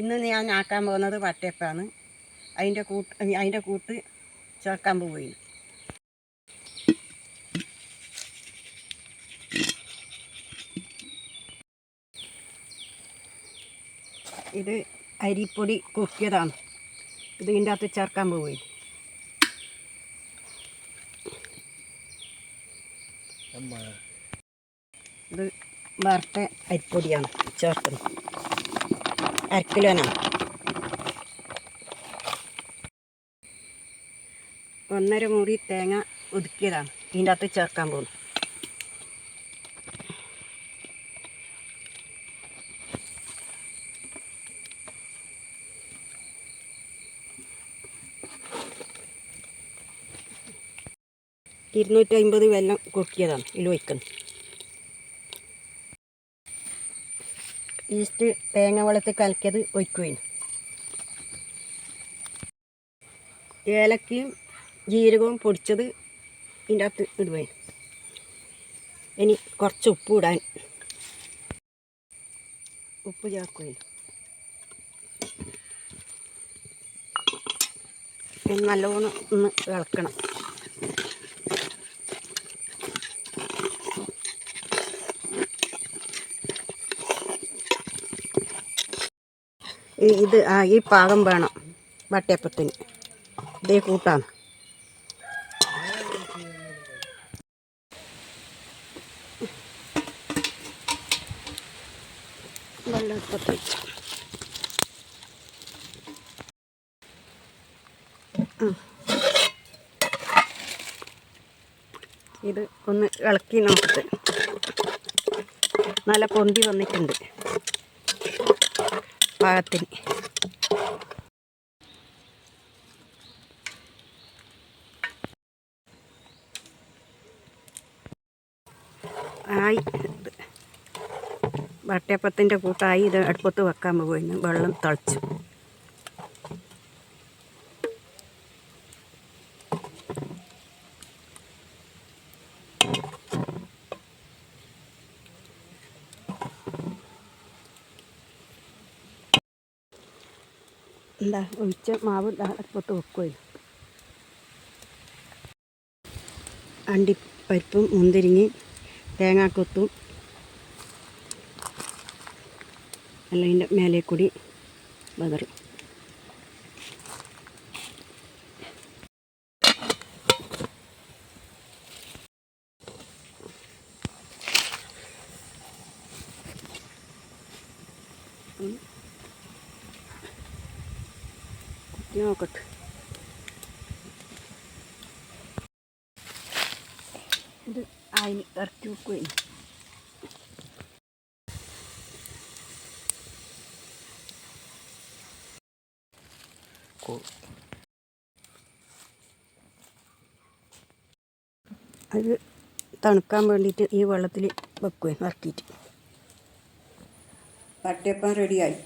ഇന്ന് ഞാൻ ആക്കാൻ പോകുന്നത് വട്ടയപ്പാണ് അതിന്റെ കൂട്ട് അതിന്റെ കൂട്ട് ചേർക്കാൻ പോയി ഇത് അരിപ്പൊടി കുക്കിയതാണ് ഇത് ഇതിന്റെ അകത്ത് ചേർക്കാൻ പോവുകയാണ്. ഇത് വറുത്ത അരിപ്പൊടിയാണ് ചേർക്കുന്നത്. അരക്കിലോനാണ് ഒന്നര മുറി തേങ്ങ ഒതുക്കിയതാണ്. ഇതിന്റെ അകത്ത് ചേർക്കാൻ പോകുന്നു. ഇരുന്നൂറ്റി അമ്പത് വെള്ളം കൊക്കിയതാണ്. ഇതിൽ വയ്ക്കുന്നത് ഈസ്റ്റ് തേങ്ങ വെള്ളത്തിൽ കലക്കിയത് ഒഴിക്കുകയും ഏലക്കയും ജീരകവും പൊടിച്ചത് ഇതിന്റെ അകത്ത് ഇടുകയും ഇനി കുറച്ച് ഉപ്പ് ഇടാൻ ഉപ്പ് ചേർക്കുകയും നല്ലോണം ഒന്ന് ഇളക്കണം ഈ- ഇത് ആ ഈ പാകം വേണം വട്ടയപ്പത്തിന്. ഇതേ കൂട്ടാണ്. ഇത് ഒന്ന് ഇളക്കി നോക്കട്ടെ. നല്ല പൊന്തി വന്നിട്ടുണ്ട്. പാകത്തിന്. ആയി. വട്ടയപ്പത്തിന്റെ കൂട്ടായി ഇത് അടുപ്പത്ത് വെക്കാൻ പോകുന്നു. വെള്ളം തിളച്ചു. എന്താ ഒഴിച്ച മാവ് അടുപ്പത്ത് വെക്കുകയും അണ്ടിപ്പരിപ്പും മുന്തിരിങ്ങി തേങ്ങാക്കൊത്തും എല്ലാം അതിന്റെ മേലെ കൂടി ബദറും. കുത്തി നോക്കട്ടെ. ഇത് അതിന് ഇറക്കി വെക്കുകയും അത് തണുക്കാൻ വേണ്ടിയിട്ട് ഈ വെള്ളത്തിൽ വെക്കുകയും ഇറക്കിയിട്ട്. പട്ടിയപ്പം റെഡിയായി.